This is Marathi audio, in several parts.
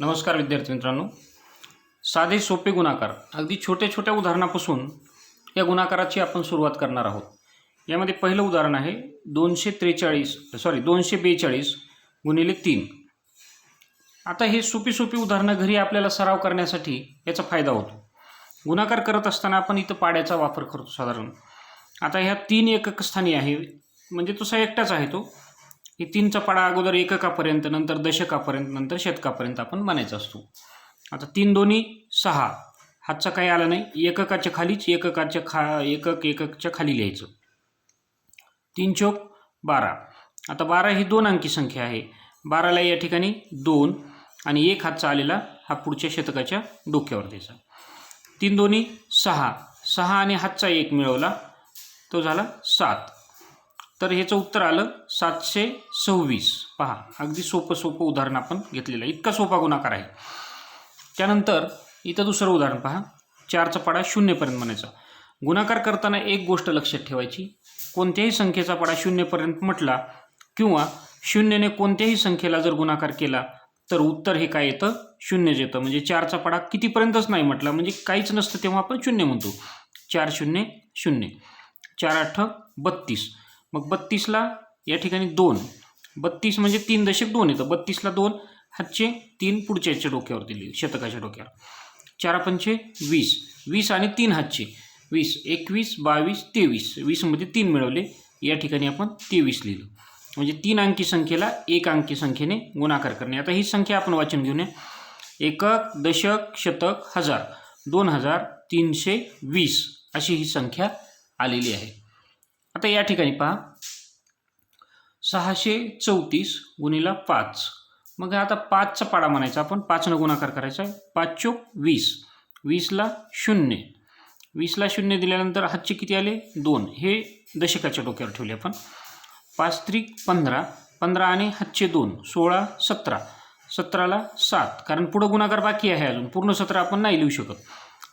नमस्कार विद्यार्थी मित्रांनो. साधे सोपे गुणाकार. अगदी छोट्या छोट्या उदाहरणापासून या गुणाकाराची आपण सुरुवात करणार आहोत. यामध्ये पहिलं उदाहरण आहे दोनशे त्रेचाळीस सॉरी दोनशे बेचाळीस गुणिले तीन. आता हे सोपी सोपी उदाहरणं घरी आपल्याला सराव करण्यासाठी याचा फायदा होतो. गुणाकार करत असताना आपण इथं पाड्याचा वापर करतो साधारण. आता ह्या तीन एकक स्थानी आहे. म्हणजे तसा एकटाच आहे तो. हे तीनचा पाडा अगोदर एककापर्यंत नंतर दशकापर्यंत नंतर शतकापर्यंत आपण म्हणायचा असतो. आता तीन दोन्ही सहा. हातचा काही आला नाही. एककाच्या खालीच एककाच्या खा एकक एककच्या खाली लिहायचं. तीन चौक बारा. आता बारा ही दोन अंकी संख्या आहे. बाराला या ठिकाणी दोन आणि एक हातचा आलेला हा पुढच्या शतकाच्या डोक्यावर द्यायचा. तीन दोन्ही सहा. सहा आणि हातचा एक मिळवला. तो झाला सात. तर ह्याचं उत्तर आलं सातशे सव्वीस. पहा अगदी सोपं सोपं उदाहरण आपण घेतलेलं आहे. इतका सोपा गुणाकार आहे. त्यानंतर इथं दुसरं उदाहरण पहा. चारचा पाडा शून्यपर्यंत म्हणायचा. गुणाकार करताना एक गोष्ट लक्षात ठेवायची. कोणत्याही संख्येचा पाडा शून्यपर्यंत म्हटला किंवा शून्यने कोणत्याही संख्येला जर गुणाकार केला तर उत्तर हे काय येतं? शून्यच येतं. म्हणजे चारचा पाडा कितीपर्यंतच नाही म्हटला. म्हणजे काहीच नसतं तेव्हा आपण शून्य म्हणतो. चार शून्य शून्य. चार आठ बत्तीस. मग बत्तीसला या ठिकाणी दोन. बत्तीस म्हणजे तीन दशक दोन येतं. बत्तीसला दोन हातचे तीन पुढच्याच्या डोक्यावर दिले शतकाच्या डोक्यावर. चार पंचे वीस. वीस आणि तीन हातचे. वीस एकवीस बावीस तेवीस. वीसमध्ये तीन मिळवले. या ठिकाणी आपण तेवीस लिहिलं. म्हणजे तीन अंकी संख्येला एक अंकी संख्येने गुणाकार करणे. आता ही संख्या आपण वाचन घेऊन एकक दशक शतक हजार. दोन हजार तीनशे वीस अशी ही संख्या आलेली आहे. आता या ठिकाणी पहा. सहाशे चौतीस गुणिला पाच. मग आता पाचचा पाडा म्हणायचा आपण. पाचनं गुणाकार करायचा आहे. पाच चोक वीस. वीसला शून्य. वीसला शून्य दिल्यानंतर हातचे किती आले? दोन. हे दशकाच्या डोक्यावर ठेवले आपण. पाच त्रिक पंधरा. पंधरा आणि हातचे दोन. सोळा सतरा. सतराला सात. कारण पुढं गुणाकार बाकी आहे अजून. पूर्ण सतरा आपण नाही लिहू शकत.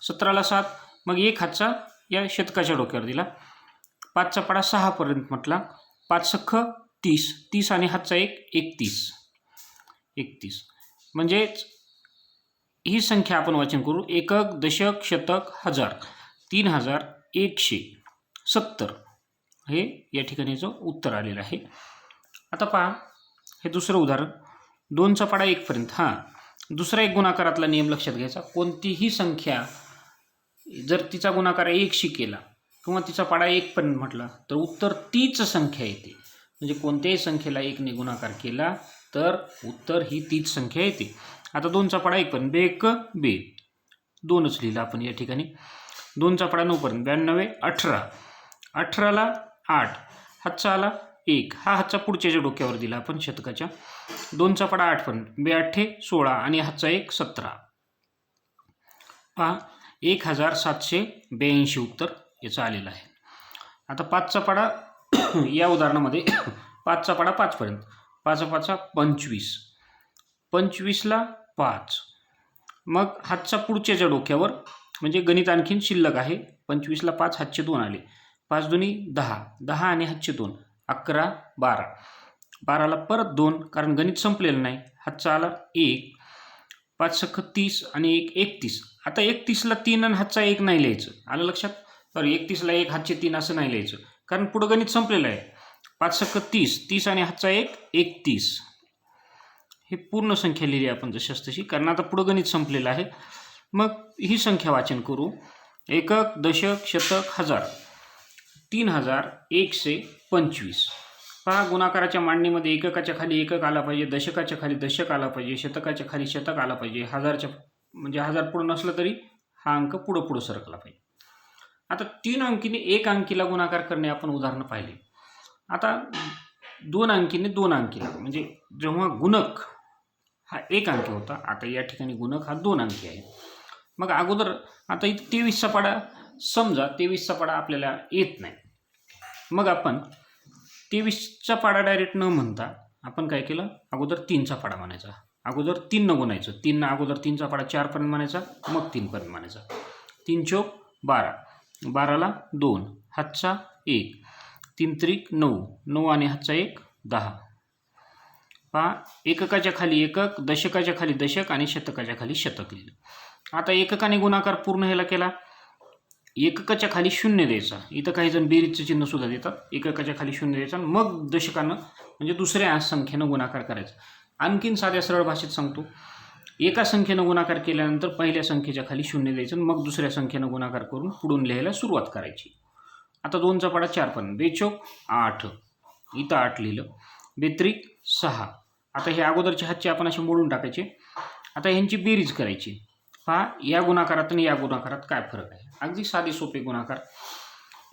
सतराला सात. मग एक हातचा या शतकाच्या डोक्यावर दिला. पाचचा पाडा सहापर्यंत म्हटला. पाच सख्ख तीस. तीस आणि हातचा एक एकतीस. एकतीस. म्हणजेच ही संख्या आपण वाचन करू. एकक दशक शतक हजार. तीन हजार एकशे सत्तर. हे या ठिकाणीचं उत्तर आलेलं आहे. आता पहा हे दुसरं उदाहरण. दोनचा पाडा एकपर्यंत हां. दुसरा एक गुणाकारातला नियम लक्षात घ्यायचा. कोणतीही संख्या जर तिचा गुणाकार एकशी केला किंवा तिचा पाडा पण म्हटला तर उत्तर तीच संख्या येते. म्हणजे कोणत्याही संख्येला एकने गुणाकार केला तर उत्तर ही तीच संख्या येते. आता दोनचा पाडा एक बे एक बे. दोनच लिहिलं आपण या ठिकाणी. दोनचा पाडा नऊपर्यंत ब्याण्णवे अठरा. अठराला आठ हातचा आला एक. हा हातचा पुढच्याच्या डोक्यावर दिला आपण शतकाच्या. दोनचा पाडा पण बे अठ्ठे सोळा आणि हातचा एक सतरा. पहा एक हजार सातशे ब्याऐंशी उत्तर. याचं आलेलं आहे. आता पाचचा पाडा या उदाहरणामध्ये पाचचा पाडा पाचपर्यंत. पाचा पाचा पंचवीस. पंचवीसला पाच. मग हातचा पुढच्याच्या डोक्यावर म्हणजे गणित आणखीन शिल्लक आहे. पंचवीसला पाच हातचे दोन आले. पाच दोन्ही दहा. दहा आणि हातचे दोन. अकरा बारा. बाराला परत दोन कारण गणित संपलेलं नाही. हातचा आला एक. पाच सख तीस आणि एक एकतीस. आता एकतीसला तीन आणि हातचा एक नाही लिहायचं. आलं लक्षात? सॉरी एकतीसला एक हातचे तीन असं नाही लिहायचं. कारण पुढं गणित संपलेलं आहे. पाच सक्क तीस तीस आणि हातचा एक एकतीस हे पूर्ण संख्या लिहिली आपण जशास तशी कारण आता पुढं गणित संपलेलं आहे. मग ही संख्या वाचन करू. एकक दशक शतक हजार. तीन हजार एकशे पंचवीस. पहा गुणाकाराच्या मांडणीमध्ये एककाच्या खाली एकक आला पाहिजे दशकाच्या खाली दशक आला पाहिजे शतकाच्या खाली शतक आला पाहिजे. हजारच्या म्हणजे हजार पुढं नसलं तरी हा अंक पुढं पुढं सरकला पाहिजे. आता तीन अंकीने एक अंकीला गुणाकार करणे आपण उदाहरणं पाहिले. आता दोन अंकीने दोन अंकीला म्हणजे जेव्हा गुणक हा एक अंकी होता आता या ठिकाणी गुणक हा दोन अंकी आहे. मग अगोदर आता इथं तेवीसचा पाडा समजा तेवीसचा पाडा आपल्याला येत नाही. मग आपण तेवीसचा पाडा डायरेक्ट न म्हणता आपण काय केलं? अगोदर तीनचा पाडा म्हणायचा. अगोदर तीननं गुणायचं. तीननं अगोदर तीनचा पाडा चारपर्यंत म्हणायचा मग तीनपर्यंत म्हणायचा. तीन चौक बारा. बाराला दोन हातचा एक तीन त्रिक नऊ नऊ आणि हातचा एक दहा. पहा एककाच्या खाली एकक दशकाच्या खाली दशक आणि शतकाच्या खाली शतक लिहिलं. आता एककाने गुणाकार पूर्ण ह्याला केला? एककाच्या खाली शून्य द्यायचा. इथं काही जण बेरीजचं चिन्ह सुद्धा देतात. एककाच्या खाली शून्य द्यायचा आणि मग दशकानं म्हणजे दुसऱ्या संख्येनं गुणाकार करायचा. आणखीन साध्या सरळ भाषेत सांगतो. एका संख्येनं गुणाकार केल्यानंतर पहिल्या संख्येच्या खाली शून्य द्यायचं आणि मग दुसऱ्या संख्येनं गुणाकार करून पुढून लिहायला सुरुवात करायची. आता दोनचा पाडा चारपर्यंत बेचोक आठ. इथं आठ लिहिलं. बेत्रिक सहा. आता हे अगोदरचे हातचे आपण असे मोडून टाकायचे. आता ह्यांची बेरीज करायची. पहा या गुणाकारात आणि या गुणाकारात काय फरक आहे? अगदी साधे सोपे गुणाकार.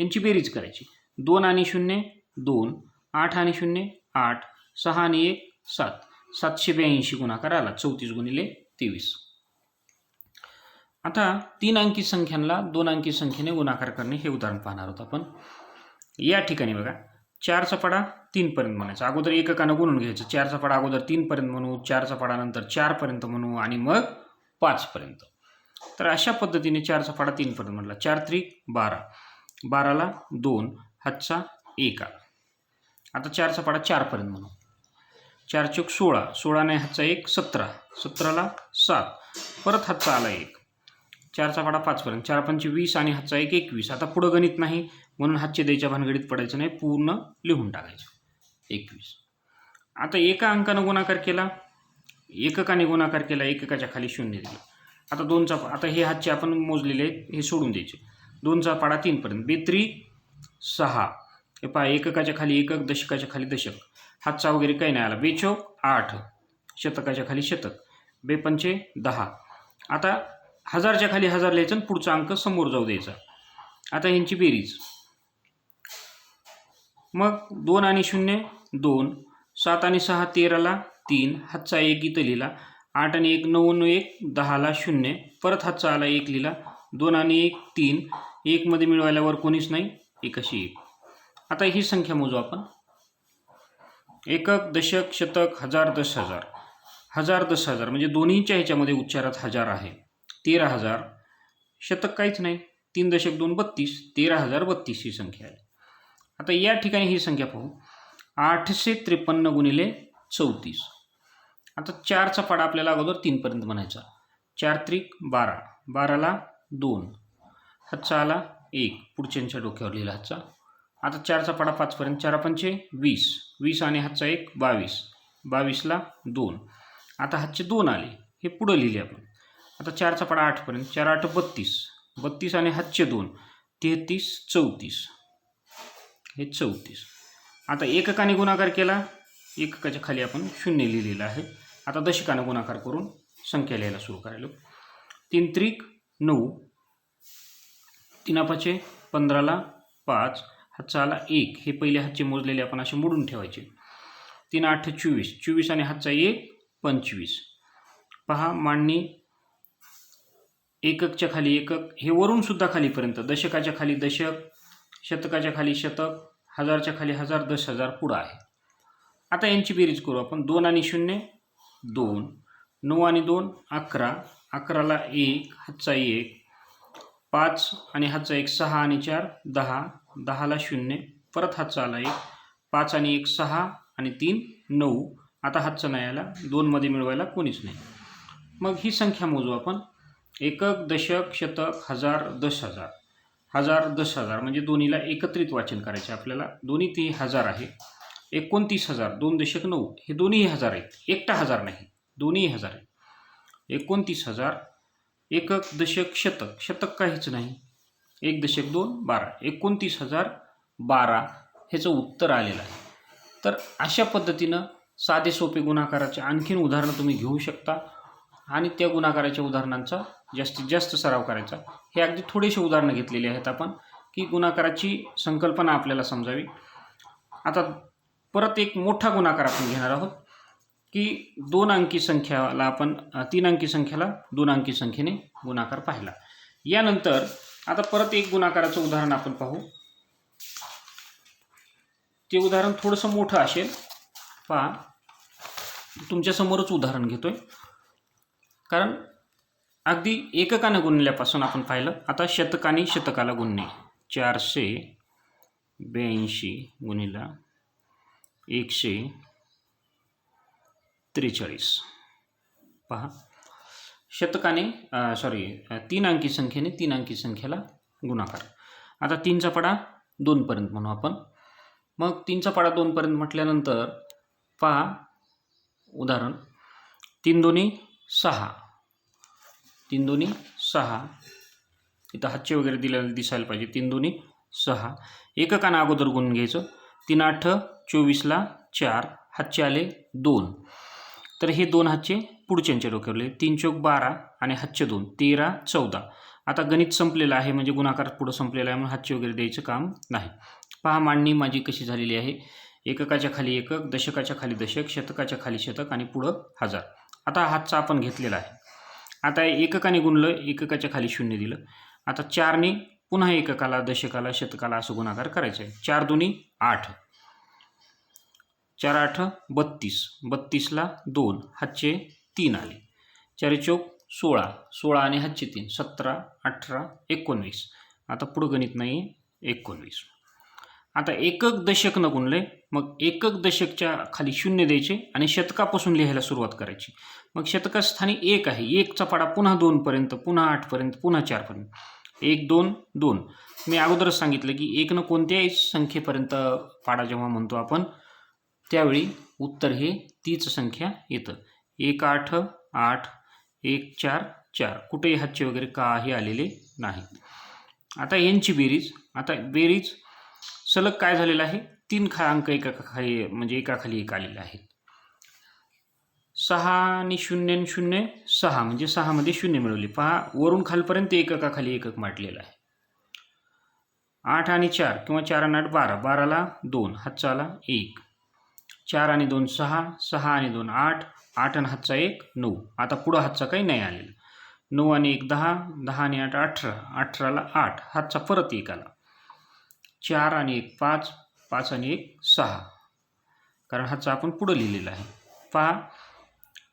यांची बेरीज करायची. दोन आणि शून्य दोन. आठ आणि शून्य आठ. सहा आणि एक सात. सातशे ब्याऐंशी गुणाकार आला चौतीस गुणिले तेवीस. आता तीन अंकी संख्यांना दोन अंकी संख्येने गुणाकार करणे हे उदाहरण पाहणार आहोत आपण. या ठिकाणी बघा चारचा पाडा तीनपर्यंत म्हणायचा. अगोदर एककानं गुणून घ्यायचं. चारचा पाडा अगोदर तीनपर्यंत म्हणू चारचा पाडा नंतर चारपर्यंत म्हणू आणि मग पाचपर्यंत तर अशा पद्धतीने चारचा पाडा तीनपर्यंत म्हणला चार त्रिक बारा. बाराला दोन हातचा एक. आला आता चारचा पाडा चारपर्यंत म्हणू. चार चौक सोळा सोळाने हातचा एक सतरा. सतराला सात. परत हातचा आला एक. चारचा पाडा पाचपर्यंत चार पंच वीस आणि हातचा एक एकवीस. आता पुढं गणित नाही म्हणून हातचे द्यायच्या भानगडीत पडायचं नाही पूर्ण लिहून टाकायचं. एकवीस. आता एका अंकानं गुणाकार केला. एककाने गुणाकार केला एककाच्या खाली शून्य दिलं. आता दोनचा आता हे हातचे आपण मोजलेले आहेत हे सोडून द्यायचे. दोनचा पाडा तीनपर्यंत बेत्री सहा. हे पहा एककाच्या खाली एकक दशकाच्या खाली दशक. हातचा वगैरे काही नाही आला. बेचोक आठ. शतकाच्या खाली शतक. बेपंचे दहा. आता हजारच्या खाली हजार लिहायचं आणि पुढचा अंक समोर जाऊ द्यायचा. आता ह्यांची बेरीज. मग दोन आणि शून्य दोन. सात आणि सहा तेराला तीन. हातचा एक इथं लिहिला. आठ आणि एक नऊ नऊ एक दहाला शून्य. परत हातचा आला एक लिहिला. दोन आणि एक तीन. एकमध्ये मिळवायल्यावर कोणीच नाही. एक अशी एक. आता ही संख्या मोजू आपण. एकक दशक शतक हजार दस हजार. हजार दस हजार. म्हणजे दोन्हीच्या ह्याच्यामध्ये उच्चारात हजार आहे. तेरा हजार. शतक काहीच नाही. तीन दशक दोन बत्तीस. तेरा हजार बत्तीस ही संख्या आहे. आता या ठिकाणी ही संख्या पाहू. आठशे त्रेपन्न गुणिले चौतीस. आता चारचा पाडा आपल्याला अगोदर तीनपर्यंत म्हणायचा. चार त्रिक बारा. बाराला दोन. हातचा आला एक. पुढच्यांच्या डोक्यावर लिहिला हातचा. आता चारचा पाडा पाचपर्यंत. चारा पंचे वीस. वीस आणि हातचा एक बावीस. बावीसला दोन. आता हातचे दोन आले. हे पुढं लिहिले आपण. आता चारचा पाडा आठपर्यंत. चार आठ बत्तीस. बत्तीस आणि हातचे दोन. तेहतीस चौतीस. हे चौतीस. आता एककाने गुणाकार केला. एककाच्या खाली आपण शून्य लिहिलेलं आहे. आता दशकाने गुणाकार करून संख्या लिहायला सुरू करायला. तीन त्रिक नऊ. तीनापाचे पंधराला पाच. हातचा आला एक. हे पहिले हातचे मोजलेले आपण असे मोडून ठेवायचे. तीन आठ चोवीस. चोवीस आणि हातचा एक पंचवीस. पहा मांडणी एककच्या खाली एकक. हे वरूनसुद्धा खालीपर्यंत. दशकाच्या खाली दशक शतकाच्या खाली शतक हजारच्या खाली हजार दस हजार पुढं आहे. आता यांची बेरीज करू आपण. दोन आणि शून्य दोन. नऊ आणि दोन अकरा. अकराला एक हातचा एक. पाच आणि हातचा एक सहा आणि चार दहा. दहाला शून्य परत हातचा आला एक पाच आणि एक सहा आणि तीन नऊ. आता हातचा नाही आला दोनमध्ये मिळवायला कोणीच नाही. मग ही संख्या मोजू आपण. एकक दशक शतक हजार दस हजार. हजार दस हजार म्हणजे दोन्हीला एकत्रित वाचन करायचे आपल्याला. दोन्ही ती हजार आहे. एकोणतीस हजार दोन दशक नऊ. हे दोन्ही हजार आहेत. एकटा हजार नाही. दोन्ही हजार आहेत. एकोणतीस हजार एकक दशक शतक. शतक काहीच नाही. एक दशक दोन बारा एकोणतीस हजार बारा ह्याचं उत्तर आलेलं आहे. तर अशा पद्धतीनं साधे सोपे गुणाकाराचे आणखीन उदाहरणं तुम्ही घेऊ शकता आणि त्या गुणाकाराच्या उदाहरणांचा जास्तीत जास्त सराव करायचा. हे अगदी थोडेसे उदाहरणं घेतलेली आहेत आपण की गुणाकाराची संकल्पना आपल्याला समजावी. आता परत एक मोठा गुणाकार आपण घेणार आहोत की दोन अंकी संख्याला आपण तीन अंकी संख्याला दोन अंकी संख्येने गुणाकार पाहिला. यानंतर आता परत एक गुणाकाराचं उदाहरण आपण पाहू. ते उदाहरण थोडंसं मोठं असेल. पहा. तुमच्यासमोरच उदाहरण घेतोय. कारण अगदी एककानं गुणल्यापासून आपण पाहिलं. आता शतकाने शतकाला गुणणे. चारशे ब्याऐंशी गुणिला एकशे त्रेचाळीस. पहा. शतकाने सॉरी तीन अंकी संख्येने तीन अंकी संख्येला गुणाकार. आता तीनचा पाडा दोनपर्यंत म्हणू आपण. मग तीनचा पाडा दोनपर्यंत म्हटल्यानंतर पहा उदाहरण तीन दोन्ही सहा. तीन दोन्ही सहा. इथं हातचे वगैरे दिलेले दिसायला पाहिजे. तीन दोन्ही सहा. एककानं अगोदर गुण घ्यायचं. तीन आठ चोवीसला चार. हातचे आले दोन. तर हे दोन हातचे पुढच्यांच्या डोक्यावरले तीन चौक बारा आणि हातचे दोन. तेरा चौदा. आता गणित संपलेलं आहे म्हणजे गुणाकार पुढं संपलेला आहे म्हणून हातचे वगैरे द्यायचं काम नाही. पहा मांडणी माझी कशी झालेली आहे. एककाच्या खाली एकक दशकाच्या खाली दशक शतकाच्या खाली शतक आणि पुढं हजार. आता हातचा आपण घेतलेला आहे. आता एककाने गुणलं एककाच्या खाली शून्य दिलं. आता चारने पुन्हा एककाला दशकाला शतकाला असं गुणाकार करायचं आहे. चार दोन्ही आठ. चार आठ बत्तीस. बत्तीसला दोन हातचे तीन आले. चारी चौक सोळा सोळा आणि हातचे तीन सतरा अठरा एकोणवीस. आता पुढं गणित नाही एकोणवीस. आता एकक दशक न गुणले मग एकक दशकच्या खाली शून्य द्यायचे आणि शतकापासून लिहायला सुरुवात करायची. मग शतकास्थानी एक आहे. एकचा पाडा पुन्हा दोनपर्यंत पुन्हा आठपर्यंत पुन्हा चारपर्यंत एक दोन दोन. मी अगोदरच सांगितलं की एकनं कोणत्याही संख्येपर्यंत पाडा जेव्हा म्हणतो आपण त्यावेळी उत्तर हे तीच संख्या येतं. एक आठ आठ एक चार चार. कुठेही हातचे वगैरे काही आलेले नाहीत. आता यांची बेरीज आता बेरीज सलग काय झालेलं आहे? तीन खा अंक एका खाली म्हणजे एकाखाली एक आलेले आहेत. सहा आणि शून्य आणि शून्य सहा. म्हणजे सहामध्ये शून्य मिळवले. पहा वरून खालपर्यंत एककाखाली एकक मांडलेलं आहे. आठ आणि चार किंवा चार आणि आठ बारा. बाराला दोन हातचा आला एक. चार आणि दोन सहा सहा आणि दोन आठ आठ आणि हातचा एक नऊ. आता पुढं हातचा काही नाही आलेला. नऊ आणि एक दहा दहा आणि आठ अठरा. अठराला आठ. हातचा परत एक आला. चार आणि एक पाच. पाच आणि एक सहा. कारण हातचा आपण पुढं लिहिलेला आहे. पहा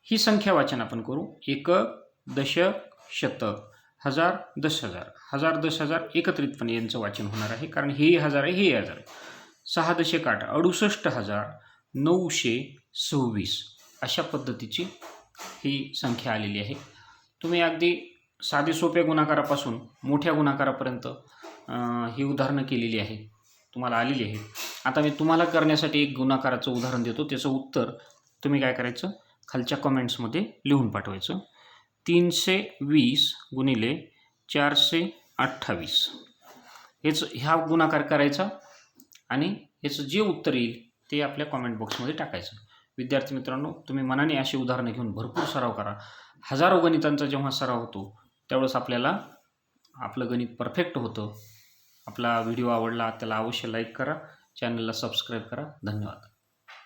ही संख्या वाचन आपण करू. एक दशक शतक. हजार दस हजार. हजार दस हजार एकत्रितपणे यांचं वाचन होणार आहे. कारण हे हजार आहे हे हजार आहे. सहा दशक आठ. अडुसष्ट हजार. नऊशे सव्वीस अशा पद्धतीची ही संख्या आलेली आहे. तुम्ही अगदी साधे सोप्या गुणाकारापासून मोठ्या गुणाकारापर्यंत ही उदाहरणं केलेली आहे. तुम्हाला आलेली आहे. आता मी तुम्हाला करण्यासाठी एक गुणाकाराचं उदाहरण देतो. त्याचं उत्तर तुम्ही काय करायचं? खालच्या कमेंट्समध्ये लिहून पाठवायचं. तीनशे वीस गुणिले चारशे अठ्ठावीस. हेच ह्या गुणाकार करायचा आणि याचं जे उत्तर येईल ते आपल्या कॉमेंट बॉक्समध्ये टाकायचं. विद्यार्थी मित्रांनो तुम्ही मनाने अशी उदाहरणं घेऊन भरपूर सराव करा. हजारो गणितांचा जेव्हा सराव होतो त्यावेळेस आपल्याला आपलं गणित परफेक्ट होतं. आपला व्हिडिओ आवडला त्याला अवश्य लाईक करा. चॅनलला सबस्क्राईब करा. धन्यवाद.